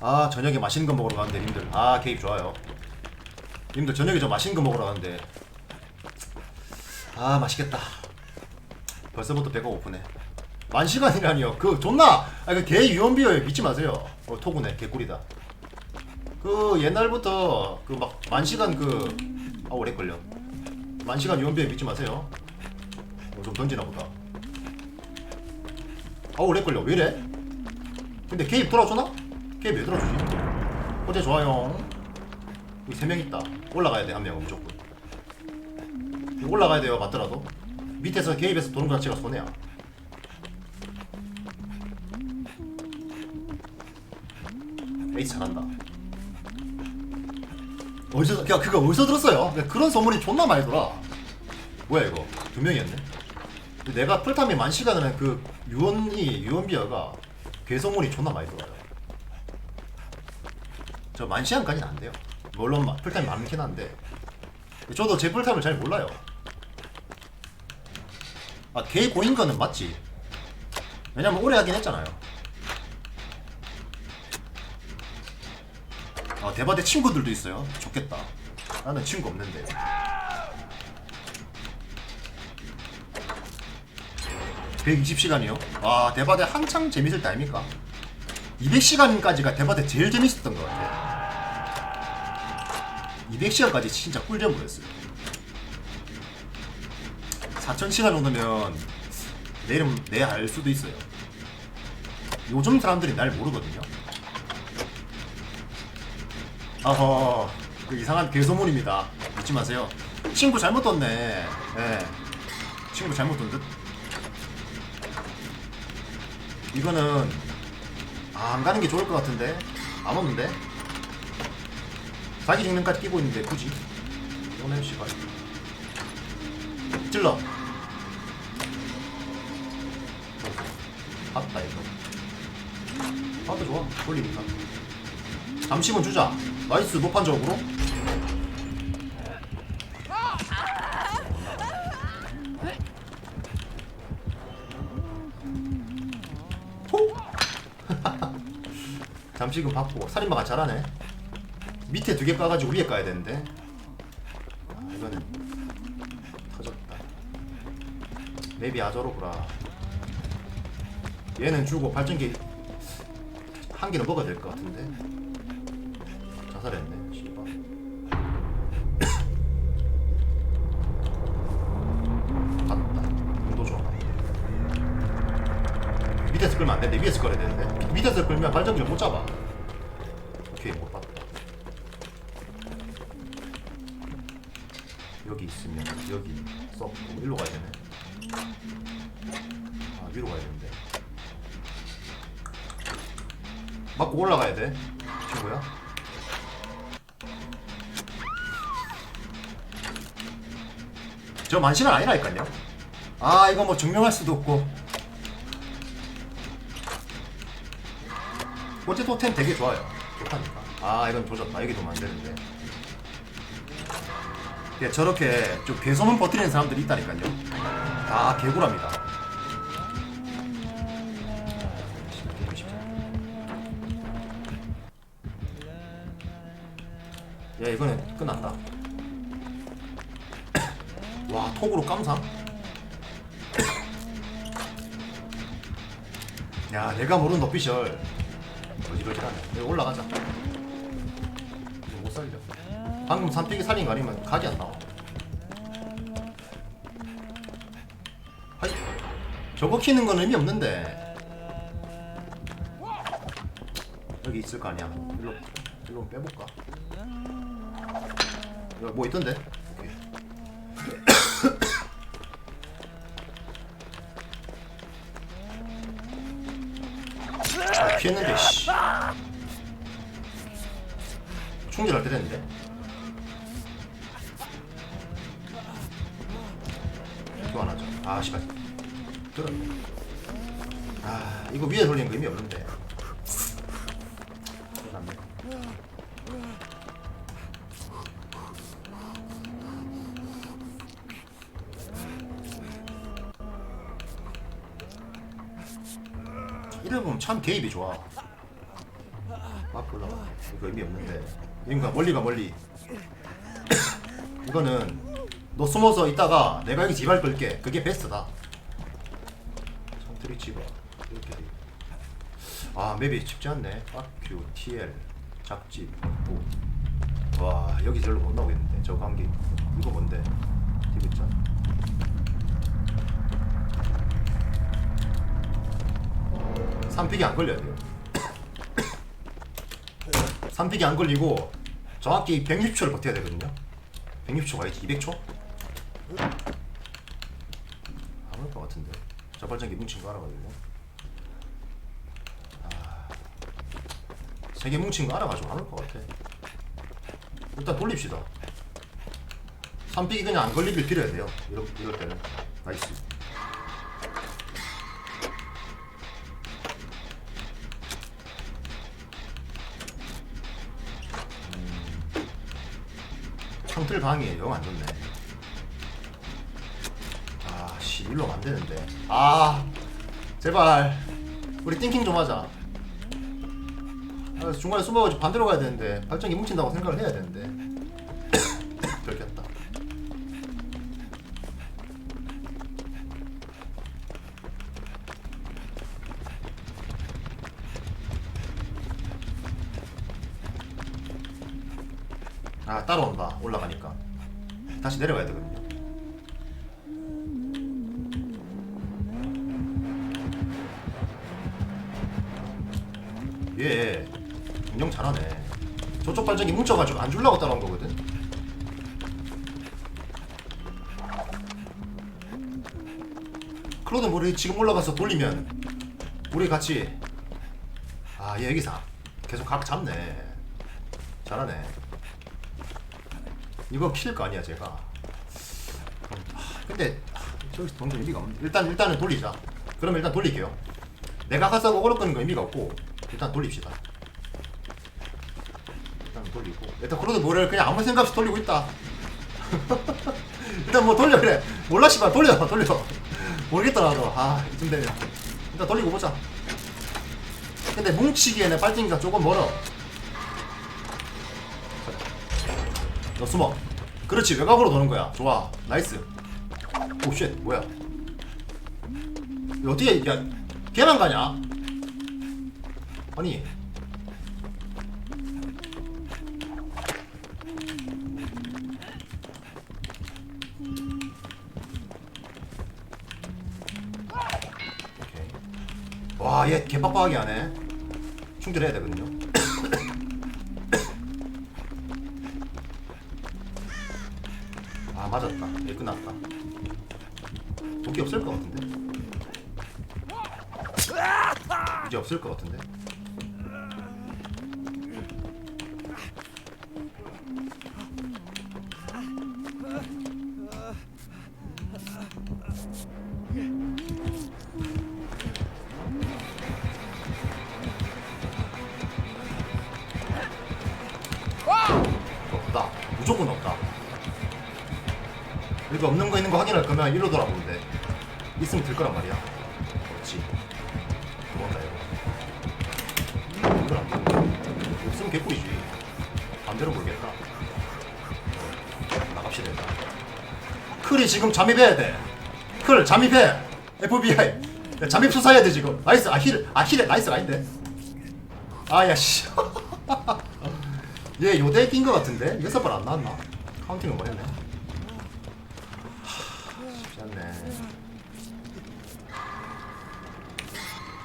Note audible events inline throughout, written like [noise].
아 저녁에 맛있는 거 먹으러 가는데 님들. 아 개입 좋아요. 님들 저녁에 저 맛있는 거 먹으러 가는데. 아 맛있겠다. 벌써부터 배가 고프네. 만 시간이라니요. 그 존나! 아그개 유언비어에 믿지 마세요. 어 토구네 개꿀이다. 그 옛날부터 그 막 만 시간 그 아 오래 걸려. 만 시간 유언비어에 믿지 마세요. 어, 좀 던지나 보다 아 오래 걸려. 왜 이래? 근데 개입 돌아주나? 개입 왜 돌아주지? 어제 좋아요. 여기 세명 있다. 올라가야 돼 한 명은 무조건. 올라가야 돼요 맞더라도. 밑에서 개입해서 도는 것 자체가 손해야. 에이스 잘한다. 어디서 야 그거 어디서 들었어요? 야, 그런 소문이 존나 많이 돌아. 뭐야 이거? 두 명이었네 내가 풀타임에 만 시간을 한그 유언이 유언비어가 괴소문이 존나 많이 돌아요. 저 만 시간까지는 안 돼요. 물론 마- 풀타임 많긴 한데. 저도 제 풀타임을 잘 몰라요. 아 개 고인 거는 맞지? 왜냐면 오래 하긴 했잖아요. 아 대바대 친구들도 있어요. 좋겠다. 나는 친구 없는데 (120시간이요) 와 대바대 한창 재밌을 때 아닙니까? 200시간까지가 대바대 제일 재밌었던 것 같아요. 200시간까지 진짜 꿀잼이었어요. 4000시간 정도면 내 이름 내알 수도 있어요. 요즘 사람들이 날 모르거든요. 어허 그 이상한 괴소문입니다. 믿지 마세요. 친구 잘못 뒀네. 예. 친구 잘못 둔듯 이거는 아, 안 가는 게 좋을 것 같은데? 안 오는데? 자기 직능까지 끼고 있는데 굳이? 오늘 씨발 찔러. 봤다 이거. 봤다 좋아. 돌리니까. 잠시만 주자. 나이스 노판적으로 잠시금 받고 살인마가 잘하네. 밑에 두 개 까가지고 위에 까야 되는데. 아, 이거는 터졌다. 맵이 아저로구라 얘는 주고 발전기 한 개는 먹어야 될 것 같은데. 자살했네 씨발. [coughs] 갔다. 운도 좋아. 밑에서 끌면 안 되는데 위에서 끌어야 되는데. 밑- 밑에서 끌면 발전기를 못 잡아 오케이 못 봤다. 여기 있으면 여기 썼고 일로 가야 되네. 아 위로 가야 되는데. 맞고 올라가야 돼 친구야. 저 만시는 아니라니까요. 아 이거 뭐 증명할 수도 없고. 어제 토템 되게 좋아요 좋다니까. 아 이건 조졌다 여기도 만드는데. 예, 저렇게 좀 괴소문 버티는 사람들이 있다니까요. 다 개구랍니다. 야 이거는 끝났다. [coughs] 와 톡으로 깜상? [coughs] 야 내가 모르는 오피셜 어지러지하네 여기 올라가자. 이거 못 살려 방금 산피기 살인 거 아니면 각이 안 나와. 하이 저거 키는 건 의미 없는데. 여기 있을 거 아니야. 일로 일로 빼볼까? 여기 뭐 있던데. [coughs] 아, 피했는데 씨 충전할 때 됐는데 교환하자 아 씨발 들었네 아 이거 위에 돌리는 거 의미 없는데 이래 보면 참 개입이 좋아. 막 올라가. 이거 의미 없는데. 그러니까 멀리 가 멀리. 이거는 너 숨어서 있다가 내가 여기 지발 끌게. 그게 베스트다. 성트리 집어. 이렇게 돼. 아 맵이 쉽지 않네. 빡큐, TL, 잡집, 뭐. 와 여기 절로 못 나오겠는데. 저 관계. 이거 뭔데? 있잖아. 삼픽이 안 걸려야 돼요. 삼픽이 안 걸리고 정확히 160초를 버텨야 되거든요. 160초가 아니지 200초? 안올 것 같은데. 저발전기 뭉친 거 알아가지고. 아, 세개 뭉친 거 알아가지고 안 올 것 같아. 일단 돌립시다. 삼픽이 그냥 안 걸리길 빌어야 돼요. 이럴, 이럴 때는. 나이스. 창틀 방이 영안 좋네. 아, 씨, 일로 안 되는데. 아, 제발. 우리 띵킹 좀 하자. 아, 중간에 숨어가지고 반대로 가야 되는데, 발전기 뭉친다고 생각을 해야 되는데. 아, 따라온다. 올라가니까. 다시 내려가야 되거든요. 얘 운영 잘하네. 저쪽 발전기 뭉쳐가지고 안 줄라고 따라온 거거든. 클로드 우리 지금 올라가서 돌리면 우리 같이 아얘 여기서 계속 각 잡네. 잘하네. 이거 킬거 아니야 제가. 근데 아, 저기서 돈줄 의미가 없네. 일단 일단은 돌리자. 그럼 일단 돌릴게요. 내가 가서 오그로 끄는 거 의미가 없고 일단 돌립시다. 일단 돌리고 일단 그래도 뭐를 그냥 아무 생각 없이 돌리고 있다. [laughs] 일단 뭐 돌려 그래. 몰라 씨발 돌려 돌려. 모르겠다 나도. 아 이쯤 되면 일단 돌리고 보자. 근데 뭉치기에는 빨ting이가 조금 멀어. 너 숨어. 그렇지 외곽으로 도는 거야. 좋아. 나이스. 오쉣 뭐야? 어떻게 야 걔만 가냐? 아니 오케이. 와, 얘 개빡빡하게 하네. 충전해야 되거든요. 끝났다. 도끼 없을 것 같은데? 이제 없을 것 같은데? 여기 없는 거 있는 거 확인할 거면 일로 돌아보면 돼. 있으면 될 거란 말이야. 그렇지. 도망가 이거. 이건 안 되는데. 없으면 개꿀이지. 반대로 모르겠다. 나갑시다 일단. 클이 지금 잠입해야 돼. 클 잠입해. FBI. 야, 잠입 수사해야 돼 지금. 나이스. 아 힐. 아 힐에 나이스가 아닌데. 아야 씨. [laughs] 얘 요대 낀 거 같은데? 여섯 발안 나왔나? 카운팅은 뭐였네? 않네.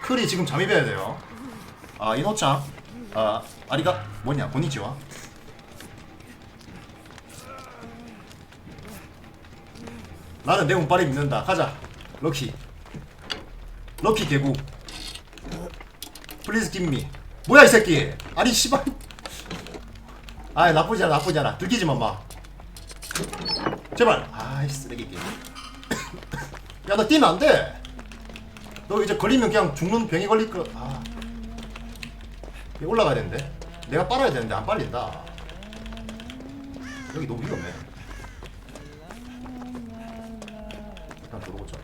클이 지금 잠입해야 돼요. 아, 이노짱. 아, 아리가 뭐냐? 고니치와. 나는 내 운빨이 믿는다. 가자. 럭키. 럭키 개구. 플리즈 김미. 뭐야 이 새끼? 아니 씨발. 아 나쁘지 않아 나쁘지 않아 들키지 마 마 제발 아이 쓰레기 게임 야너 뛰면 안 돼 너 이제 걸리면 그냥 죽는 병이 걸릴 거아 올라가야 되는데 내가 빨아야 되는데 안 빨린다 여기 너무 위험해 일단 들어보자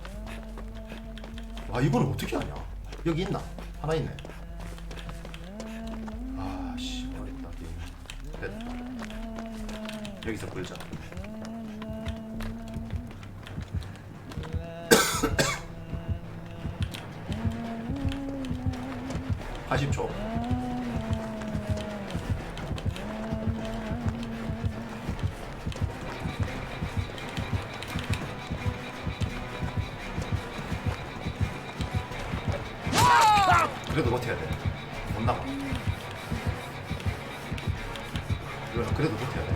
와 이거는 어떻게 하냐 여기 있나 하나 있네. 아 씨 어렵다 게임. 됐다. 여기서 끌자. (80초) 그래도 버텨야 돼. 못 나가. 그래도 버텨야 돼.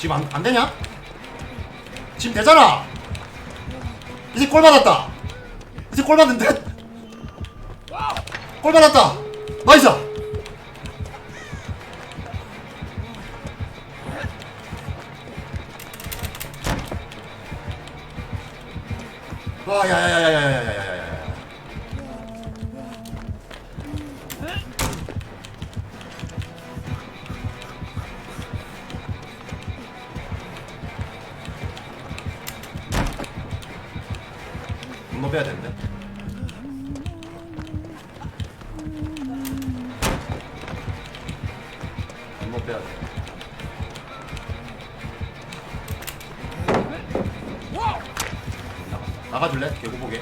지금 안, 안 되냐? 지금 되잖아! 이제 골 받았다. 이제 골 받는데. 골 받았다. 나이스. 와, 야야야야야야야 나가. 나가줄래? 개구 보게.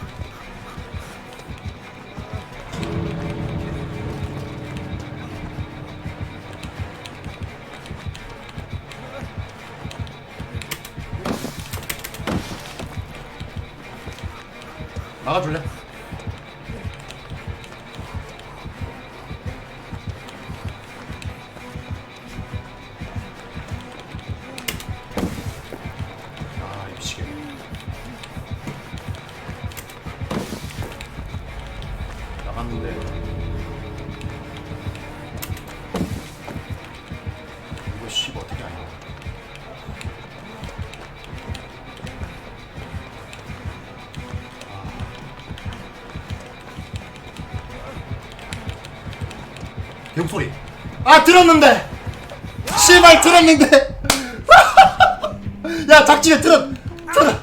나가줄래? 개국 소리. 아 들었는데. 씨발 들었는데. [laughs] 야 작집에 들었 들었.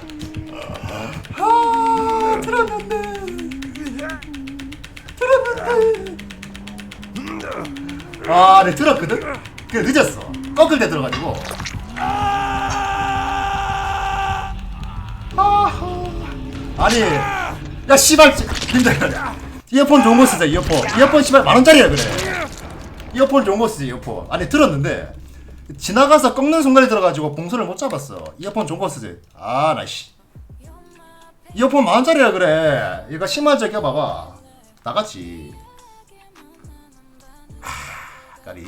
아 들었는데. 들었는데. 아, 내 들었거든. 그 늦었어. 꺾을 때 들어가지고. 아니, 야 씨발, 힘들다. 이어폰 좋은 거 쓰자 이어폰. 이어폰 씨발 만 원짜리야 그래. 이어폰 좋은 거 쓰지 이어폰. 아니 들었는데 지나가서 꺾는 순간에 들어가지고 봉선을 못 잡았어. 이어폰 좋은 거 쓰지. 아, 나 씨. 이어폰 만 원짜리야 그래. 이거 10만 원짜리 껴봐봐. 나갔지. 하, 까리.